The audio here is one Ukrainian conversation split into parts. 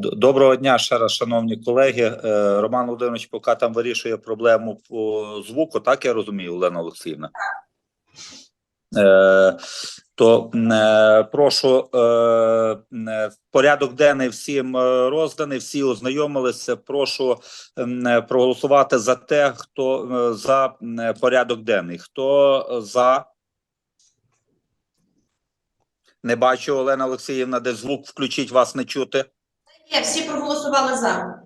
Доброго дня, ще раз, шановні колеги. Е, Роман Володимирович, поки там вирішує проблему по звуку, так я розумію, Олена Олексіївна. Е, то е, прошу порядок денний всім розданий, всі ознайомилися. Прошу проголосувати за те, хто за порядок денний. Хто за? Не бачу, Олена Олексіївна, де звук включіть, вас не чути. Є, всі проголосували за.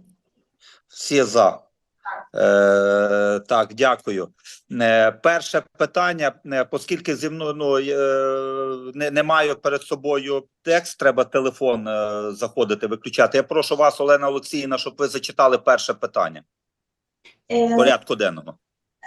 Всі за. Е, так, дякую. Е, перше питання, е, оскільки зі мною ну, е, не, не маю перед собою текст, треба телефон е, заходити, виключати. Я прошу вас, Олена Олексіївна, щоб ви зачитали перше питання Е, порядку денного.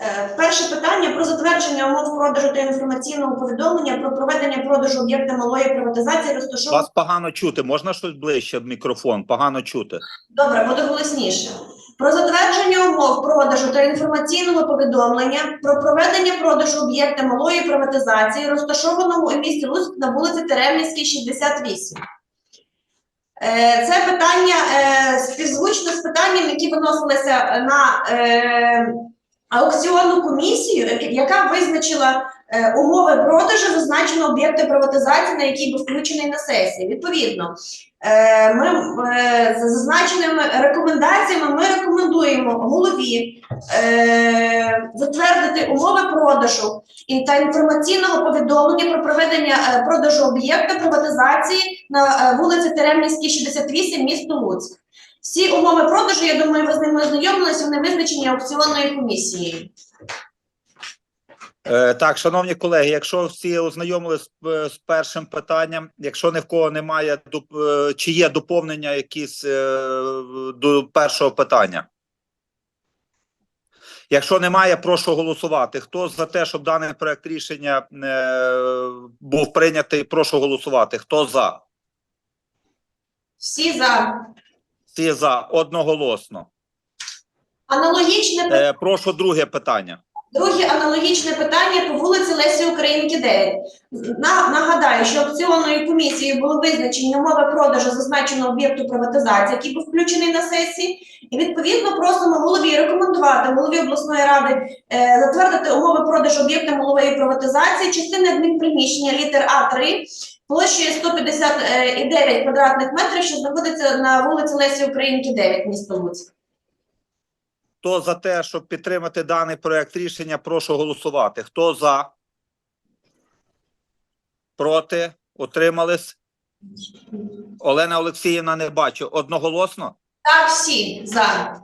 Е, Перше питання про затвердження умов продажу та інформаційного повідомлення про проведення продажу об'єкта малої приватизації розташованого. Вас погано чути. Можна щось ближче в мікрофон? Погано чути. Добре, буду голосніше. Про затвердження умов продажу та інформаційного повідомлення про проведення продажу об'єкта малої приватизації, розташованого у місті Луцьк на вулиці Теремнівській, 68. Е, Це питання е, співзвучно з питанням, які виносилися на е, аукціонну комісію, яка- яка визначила е, умови продажу зазначеного об'єкта приватизації, на який був включений на сесії. Відповідно, Е, Ми е, за зазначеними рекомендаціями ми рекомендуємо голові е, затвердити умови продажу та інформаційного повідомлення про проведення е, продажу об'єкта приватизації на е, вулиці Теремнівській, 68, місто Луцьк. Всі умови продажу, я думаю, ви з ними ознайомилися, вони визначені аукціонною комісією. Е, Так, шановні колеги, якщо всі ознайомились з, е, з першим питанням, якщо ні в кого немає е, чи є доповнення якісь до першого питання? Якщо немає, прошу голосувати. Хто за те, щоб даний проект рішення був прийнятий, прошу голосувати. Хто за? Всі за Всі за одноголосно. аналогічне Е, Прошу друге питання. Друге аналогічне питання по вулиці Лесі Українки 9. На, нагадаю, що аукціонною комісією були визначені умови продажу зазначеного об'єкту приватизації, який був включений на сесії. І відповідно просимо голові рекомендувати голові обласної ради е, затвердити умови продажу об'єкта малої приватизації, частини адмінприміщення літер А3 площею 159 квадратних метрів, що знаходиться на вулиці Лесі Українки 9, місто Луцьк. Хто за те, щоб підтримати даний проект рішення, прошу голосувати. Хто за? Проти? Утримались? Олена Олексіївна не бачу. Одноголосно? Так, всі за.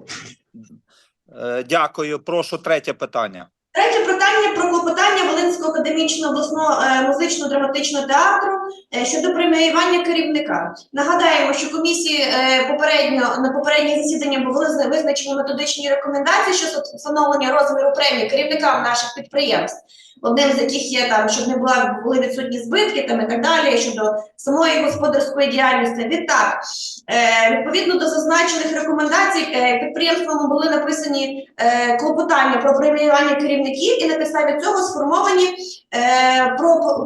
Е, Дякую. Прошу третє питання. Третє питання про клопотання Волинського академічного обласного е, музично-драматичного театру е, щодо преміювання керівника. Нагадаємо, що комісії е, попередньо на попередніх засіданнях були визначені методичні рекомендації щодо встановлення розміру премії керівникам наших підприємств. Одним з яких є там, щоб не була були відсутні збитки там і так далі щодо самої господарської діяльності. Відтак, відповідно до зазначених рекомендацій, підприємствами були написані клопотання про преміювання керівників, і на підставі цього сформовані е,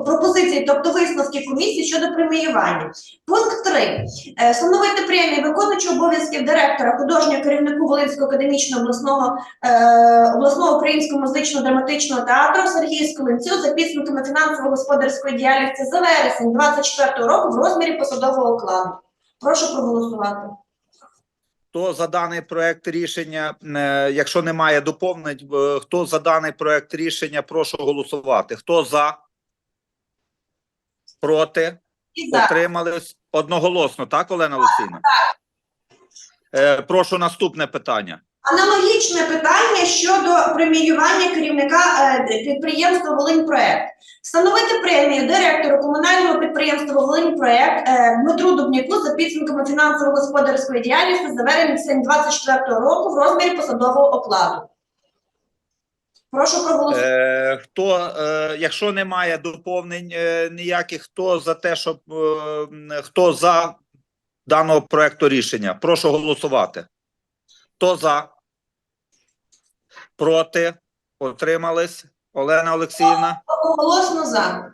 пропозиції, тобто висновки комісії щодо преміювання. Пункт 3. Е, встановити премію виконуючого обов'язків директора художнього керівнику Волинського академічного обласного е, обласного українського музично-драматичного театру Сергію Сколенцю за підсумками фінансово-господарської діяльності за вересень 24 року в розмірі посадового окладу. Прошу проголосувати. Хто за даний проект рішення, е, якщо немає доповнень, е, хто за даний проект рішення, прошу голосувати. Хто за? Проти? Утримались? Одноголосно, так, Олена Олексійовна? Е, Прошу наступне питання. Аналогічне питання щодо преміювання керівника е, підприємства Волиньпроект. Встановити премію директору комунального підприємства Волиньпроект е, Дмитру Дубняку за підсумками фінансово-господарської діяльності за вересень 24 року в розмірі посадового окладу. Прошу проголосувати. Е, хто, е, якщо немає доповнень е, ніяких, хто за те, щоб е, хто за даного проекту рішення? Прошу голосувати. Хто за? Проти? Утримались? Олена Олексіївна? Голосно за.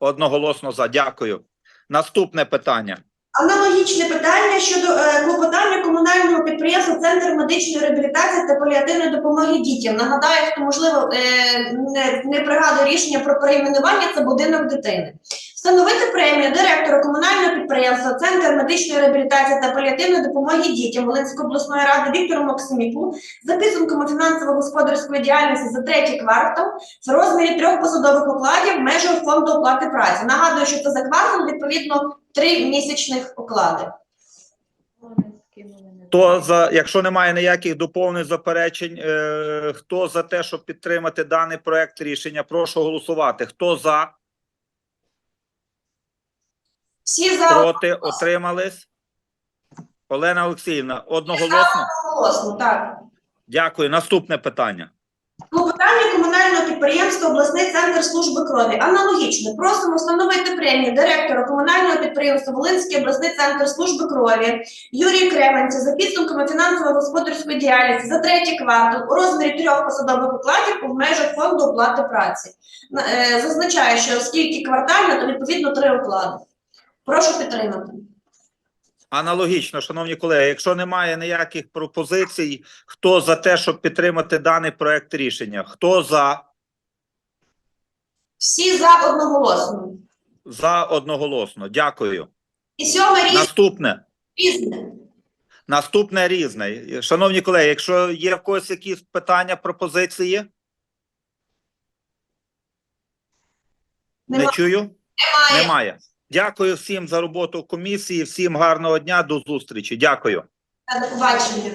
Одноголосно за. Дякую. Наступне питання. Аналогічне питання щодо е, клопотання комунального підприємства Центр медичної реабілітації та паліативної допомоги дітям. Нагадаю, хто можливо е, не, не пригадує рішення про перейменування, це будинок дитини. Встановити премію директору комунального підприємства Центр медичної реабілітації та паліативної допомоги дітям Волинської обласної ради Віктору Максиміку за підсумками фінансово-господарської діяльності за третій квартал в розмірі трьох посадових окладів в фонду оплати праці. Нагадую, що це за квартал відповідно три місячних оклади. Хто за, якщо немає ніяких доповнень заперечень, е, хто за те, щоб підтримати даний проект рішення, прошу голосувати. Хто за, Всі за проти, отримались? Олена Олексіївна, одноголосно? голосно, так. Дякую. Наступне питання. Клопотання комунального підприємства обласний центр служби крові. Аналогічно просимо встановити премію директора комунального підприємства Волинський обласний центр служби крові Юрію Кременці за підсумками фінансово-господарської діяльності за третій квартал у розмірі трьох посадових окладів в межах фонду оплати праці. Е, Зазначаю, що оскільки квартально, то відповідно три оклади. Прошу підтримати. Аналогічно, шановні колеги, якщо немає ніяких пропозицій, хто за те, щоб підтримати даний проект рішення? Хто за? Всі за одноголосно. За одноголосно. Дякую. І сьоме рішення Наступне. різне. Наступне різне. Шановні колеги, якщо є в когось якісь питання, пропозиції, не чую. Немає. Немає. Дякую всім за роботу комісії. Всім гарного дня. До зустрічі. Дякую. До побачення.